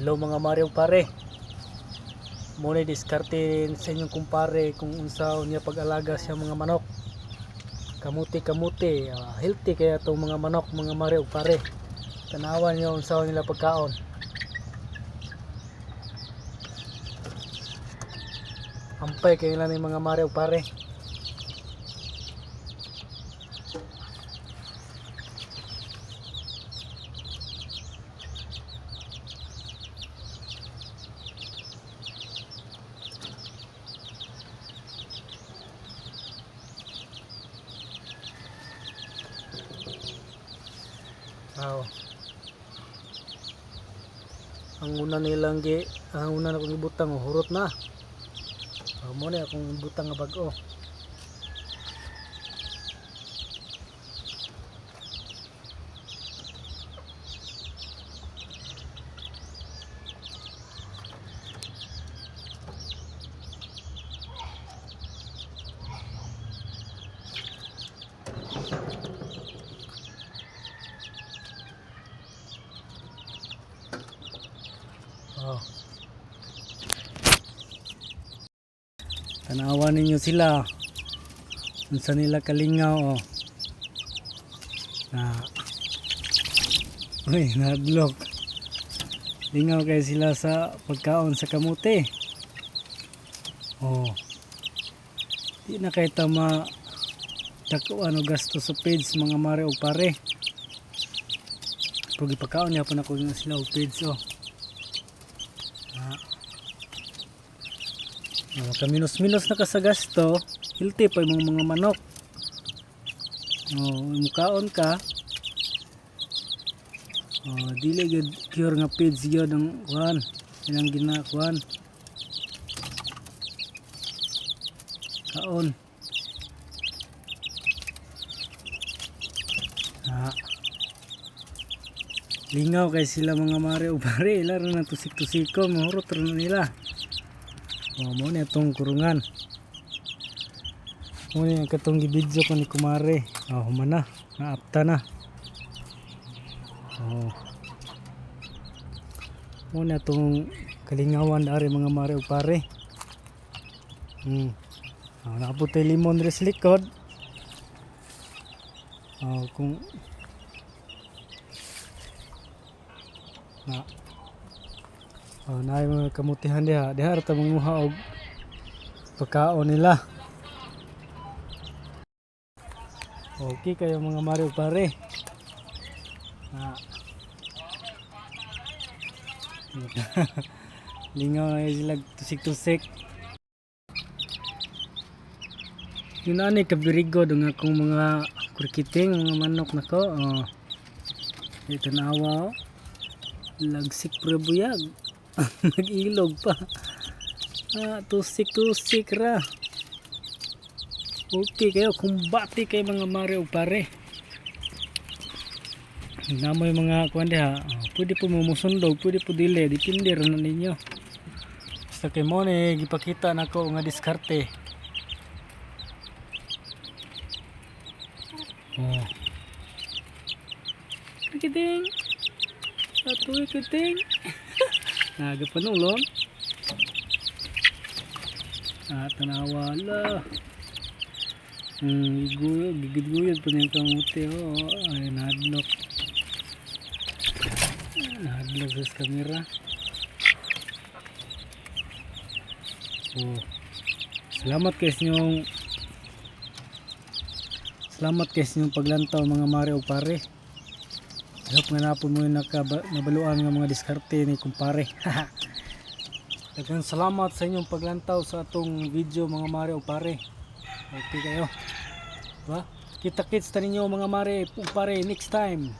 Hello mga Mario pare. Muna diskarte sa inyong kumpare kung unsa niya pag-alaga sa mga manok. Kamuti kamuti, ah, healthy kaya itong mga manok mga Mario pare. Tanawan niyo unsa nila pagkaon. Ampay kayo lang ng mga Mario pare. Wow. Ang una nilang gi, ang una na kong ibutang oh, hurot na. Oh, mo na akong ibutang nga bag-o. Oh. Tanawan ninyo sila. Unsa nila kalingaw oh. Na Uy, nadlok. Lingaw kay sila sa pagkaon sa kamuti. Oh. Di na kay tama dako ano gasto sa page mga mare o pare. Pag ipakaon niya pa na ko sila og page oh. Ah. Oh, kaminos-minos na ka sa gasto, healthy pa yung mga manok. Oh, mukaon ka. Oh, dili gud cure nga pids gyud ang kuan. Ilang ginakuan. Kaon. Ah. Lingaw kay sila mga mare o pare, laro na tusik-tusiko, mahurot rin nila. Oh, mo na itong kurungan. Mo na katong gibidyo ko ni kumare. Oh, humana. Naapta na. Oh. Mo na itong kalingawan dari mga mare o pare. Hmm. Oh, nakaputay limon rin sa likod. Oh, kung na Oh, na mga kamutihan diha. Diha ra ta manguha og pagkaon nila. Okay kayo mga Mario pare. Na. Lingaw na sila tusik-tusik. Yun na ni kabirigo ng akong mga kurkiting, mga manok na ko. Oh. Ito na awa. oh. Lagsik prebuyag. Nag-ilog pa. Ah, tusik-tusik ra. Okay kayo, kumbati kay mga Mario pare. Namoy mga kuan diha. Oh, pwede po mo musundog, pwede po dili, dipindi ra na ninyo. Basta kay mo ni gipakita nako nga diskarte. Oh. Kiting. Atuy kiting. Naga panulon. Ah, tanawa la. Hmm, giguyod, gigid-guyod pa niya kamuti. Oh, ay, nahadlok. Nahadlok sa kamera. Oh. Salamat kay inyong Salamat kay inyong paglantaw mga mare o pare. I hope nga napon mo yung nabaluan ng mga diskarte ni kumpare. Daghang salamat sa inyong paglantaw sa atong video mga mare o pare. Okay kayo. Diba? Kita kits ta ninyo mga mare o pare next time.